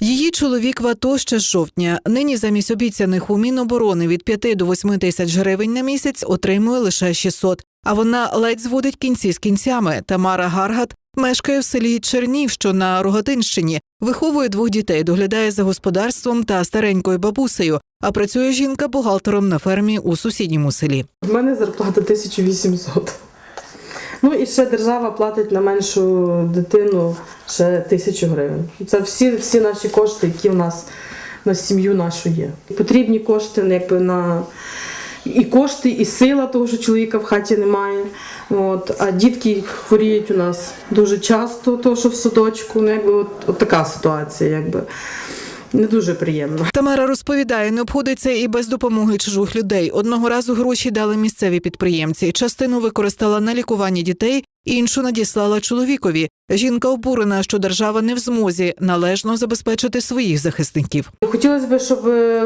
Її чоловік в ще з жовтня. Нині замість обіцяних у Міноборони від 5 до 8 тисяч гривень на місяць отримує лише 600. А вона ледь зводить кінці з кінцями. Тамара Гаргат мешкає в селі Чернів, що на Рогатинщині, виховує двох дітей, доглядає за господарством та старенькою бабусею. А працює жінка бухгалтером на фермі у сусідньому селі. У мене зарплата 1800. Ну і ще держава платить на меншу дитину ще тисячу гривень. Це всі, всі наші кошти, які в нас на сім'ю нашу є. Потрібні кошти ну, якби на і кошти, і сила, того, що чоловіка в хаті немає. От, а дітки хворіють у нас дуже часто, того, що в садочку. Ну, якби от, от така ситуація, якби не дуже приємно. Тамара розповідає, не обходиться і без допомоги чужих людей. Одного разу гроші дали місцеві підприємці. Частину використала на лікування дітей, іншу надіслала чоловікові. Жінка обурена, що держава не в змозі належно забезпечити своїх захисників. Хотілося б, щоб е,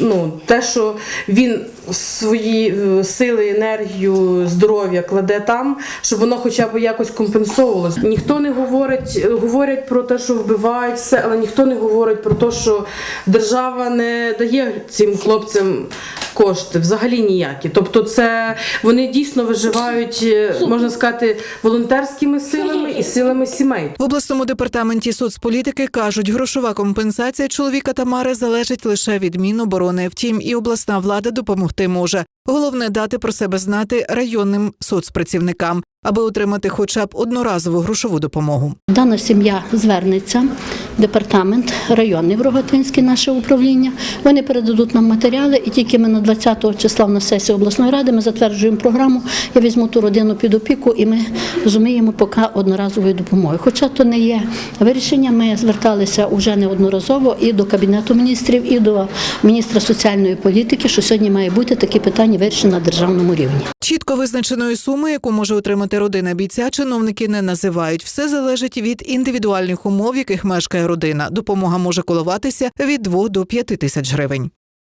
ну, те, що він свої е, сили, енергію, здоров'я кладе там, щоб воно хоча б якось компенсовувалося. Ніхто не говорить, е, говорять про те, що вбивають все, але ніхто не говорить про те, що держава не дає цим хлопцям кошти, взагалі ніякі. Тобто, це вони дійсно виживають, можна сказати, волонтерськими силами і силами сімей. В обласному департаменті соцполітики кажуть, грошова компенсація чоловіка Тамари залежить лише від Міноборони. Втім, і обласна влада допомогти може. Головне дати про себе знати районним соцпрацівникам, аби отримати хоча б одноразову грошову допомогу. Дана сім'я звернеться в департамент районний в Рогатинське наше управління. Вони передадуть нам матеріали, і тільки ми на 20 числа на сесії обласної ради ми затверджуємо програму. Я візьму ту родину під опіку, і ми зуміємо поки одноразової допомоги. Хоча то не є вирішення. Ми зверталися уже неодноразово і до кабінету міністрів, і до міністра соціальної політики, що сьогодні має бути такі питання вирішені на державному рівні. Чітко визначеної суми, яку може отримати родина бійця, чиновники не називають. Все залежить від індивідуальних умов, в яких мешкає родина. Допомога може коливатися від 2 до 5 тисяч гривень.